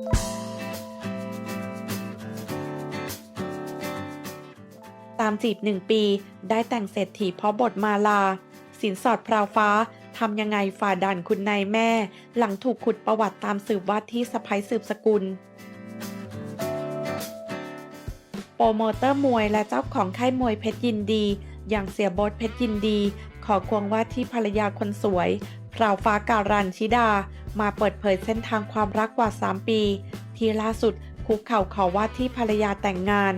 ตามจีบหนึ่งปี ได้แต่งเศรษฐีเพราะบทมาลา สินสอดพราวฟ้าทำยังไงฝ่าด่านคุณนายแม่ หลังถูกขุดประวัติตามสืบว่าที่สะพ้ยสืบสกุล โปรโมเตอร์มวยและเจ้าของค่ายมวยเพชรยินดี อย่างเสียบทเพชรยินดี ขอควงว่าที่ภรรยาคนสวย ราวฟ้าการันชิดา มาเปิดเผยเส้นทางความรักกว่า 3 ปี ที่ล่าสุดคุกเข่าขอว่าที่ภรรยาแต่งงาน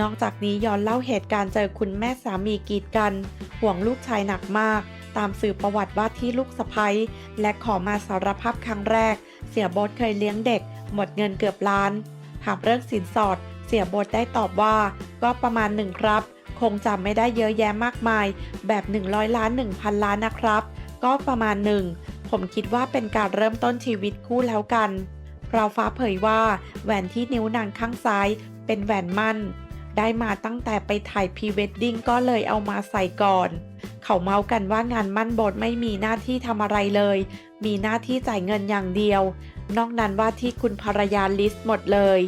นอกจากนี้ย้อนเล่าเหตุการณ์เจอคุณแม่สามีกีดกัน ห่วงลูกชายหนักมาก ตามสื่อประวัติว่าที่ลูกสะพ้ยและขอมาสารภาพครั้งแรก เสียโบทเคยเลี้ยงเด็ก หมดเงินเกือบล้านถามเรื่องสินสอด เสียโบทได้ตอบว่า ก็ประมาณหนึ่งครับ คงจำไม่ได้เยอะแยะมากมาย แบบ 100 ล้าน 1,000 ล้านนะครับ ก็ประมาณหนึ่ง ผมคิดว่าเป็นการเริ่มต้นชีวิตคู่แล้วกัน เราฟ้าเผยว่าแหวนที่นิ้วนางข้างซ้าย เป็นแหวนมั่น ได้มาตั้งแต่ไปถ่ายพรีเวดดิ้งก็เลยเอามาใส่ก่อน เขาเมากันว่างานมั่นโบทไม่มีหน้าที่ทำอะไรเลย มีหน้าที่จ่ายเงินอย่างเดียว นอกนั้นว่าที่คุณภรรยาลิสต์หมดเลย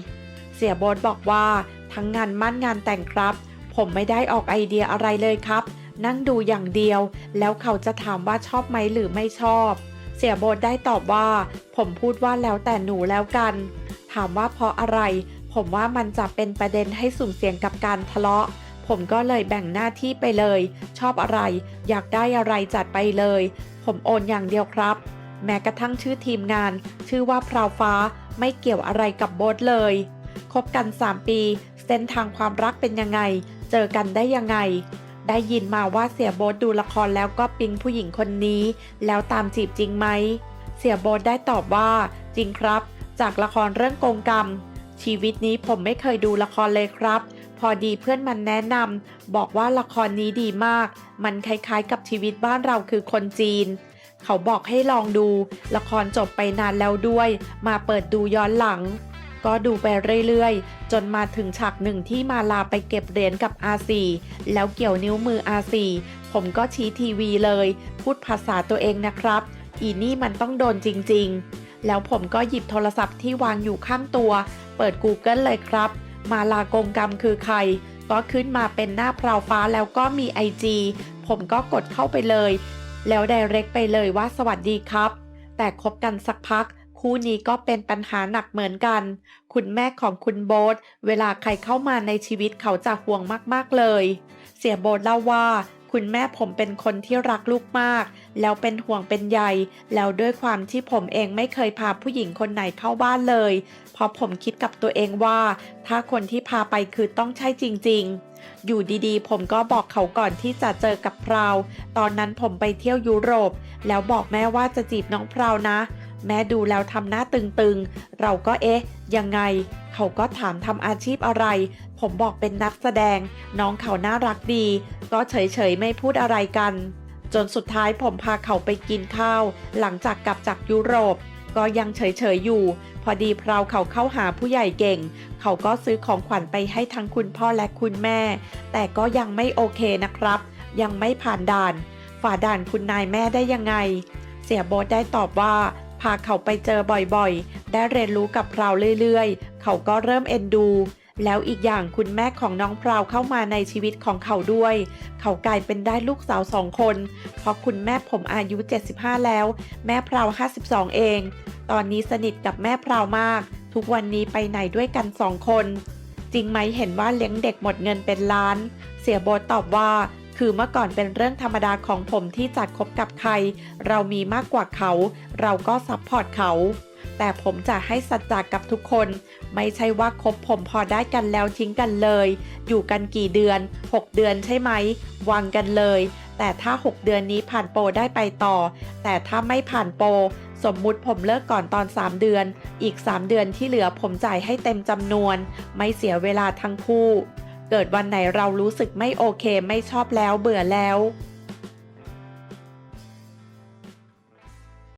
เสียโบทบอกว่าทั้งงานมั่นงานแต่งครับ ผมไม่ได้ออกไอเดียอะไรเลยครับ นั่งดูอย่างเดียว แล้วเขาจะถามว่าชอบไหมหรือไม่ชอบ เสียโบทได้ตอบว่า ผมพูดว่าแล้วแต่หนูแล้วกัน ถามว่าเพราะอะไร ผมว่ามันจะเป็นประเด็นให้สุ่มเสี่ยงกับการทะเลาะ ผมก็เลยแบ่งหน้าที่ไปเลย ชอบอะไร อยากได้อะไรจัดไปเลย ผมโอนอย่างเดียวครับ แม้กระทั่งชื่อทีมงาน ชื่อว่าพราวฟ้าไม่เกี่ยวอะไรกับโบทเลยคบกัน 3 ปี เส้นทางความรักเป็นยังไง เจอกันได้ยังไง ได้ยินมาว่าเสียโบทดูละครแล้วก็ปิ๊งผู้หญิงคนนี้ แล้วตามจีบจริงไหม เสียโบทได้ตอบว่าจริงครับ จากละครเรื่องกงกรรม ชีวิตนี้ผมไม่เคยดูละครเลยครับ พอดีเพื่อนมันแนะนำบอกว่าละครนี้ดีมาก มันคล้ายๆกับชีวิตบ้านเราคือคนจีน เขาบอกให้ลองดู ละครจบไปนานแล้วด้วย มาเปิดดูย้อนหลัง ก็ดูไปเรื่อยๆ จนมาถึงฉากหนึ่งที่มาลาไปเก็บเหรียญกับอาซีแล้วเกี่ยวนิ้วมืออาซีผมก็ชี้ทีวีเลย พูดภาษาตัวเองนะครับ อีนี่มันต้องโดนจริงๆ แล้วผมก็หยิบโทรศัพท์ที่วางอยู่ข้างตัว เปิด Google เลยครับ มาลากงกรรมคือใคร ก็ขึ้นมาเป็นหน้าพราวฟ้าแล้วก็มี IG ผมก็กดเข้าไปเลย แล้วไดเรกไปเลยว่าสวัสดีครับ แต่คบกันสักพัก คู่นี้ก็เป็นปัญหาหนักเหมือนกัน คุณแม่ของคุณโบ๊ทเวลาใครเข้ามาในชีวิตเขาจะห่วงมากๆเลย เสียโบ๊ทเล่าว่า คุณแม่ผมเป็นคนที่รักลูกมาก แล้วเป็นห่วงเป็นใย แล้วด้วยความที่ผมเองไม่เคยพาผู้หญิงคนไหนเข้าบ้านเลย เพราะผมคิดกับตัวเองว่า ถ้าคนที่พาไปคือต้องใช่จริง ๆ อยู่ดีๆ ผมก็บอกเขาก่อนที่จะเจอกับพราว ตอนนั้นผมไปเที่ยวยุโรป แล้วบอกแม่ว่าจะจีบน้องพราวนะ แม่ดูแล้วทำหน้าตึงๆ เราก็เอ๊ะ ยังไง เขาก็ถามทำอาชีพอะไร ผมบอกเป็นนักแสดง น้องเขาน่ารักดี ก็เฉยๆ ไม่พูดอะไรกัน จนสุดท้ายผมพาเขาไปกินข้าว หลังจากกลับจากยุโรป ก็ยังเฉยๆ อยู่ พอดีพราวเขาเข้าหาผู้ใหญ่เก่ง เขาก็ซื้อของขวัญไปให้ทั้งคุณพ่อและคุณแม่ แต่ก็ยังไม่โอเคนะครับ ยังไม่ผ่านด่าน ฝ่าด่านคุณนายแม่ได้ยังไง เสียโบทได้ตอบว่า พาเขาไปเจอบ่อยๆ ได้เรียนรู้กับพราวเรื่อยๆ เขาก็เริ่มเอ็นดู แล้วอีกอย่างคุณแม่ของน้องพราวเข้ามาในชีวิตของเขาด้วย เขากลายเป็นได้ลูกสาวสองคน เพราะคุณแม่ผมอายุ 75 แล้ว แม่พราว 52 เอง ตอนนี้สนิทกับแม่พราวมาก ทุกวันนี้ไปไหนด้วยกันสองคน จริงไหมเห็นว่าเลี้ยงเด็กหมดเงินเป็นล้าน เสียโบทตอบว่า คือเมื่อก่อนเป็นเรื่องธรรมดาของผมที่จะคบกับใคร เรามีมากกว่าเขา เราก็ซัพพอร์ตเขา แต่ผมจะให้สัจจากับทุกคน ไม่ใช่ว่าคบผมพอได้กันแล้วทิ้งกันเลย อยู่กันกี่เดือน 6 เดือนใช่ไหมวางกันเลย แต่ถ้า 6 เดือนนี้ผ่านโปรได้ไปต่อ แต่ถ้าไม่ผ่านโปรสมมุติผมเลิกก่อนตอน 3 เดือน อีก 3 เดือนที่เหลือผมจ่ายให้เต็มจำนวน ไม่เสียเวลาทั้งคู่ เกิดวันไหนเรารู้สึกไม่โอเคไม่ชอบแล้วเบื่อแล้ว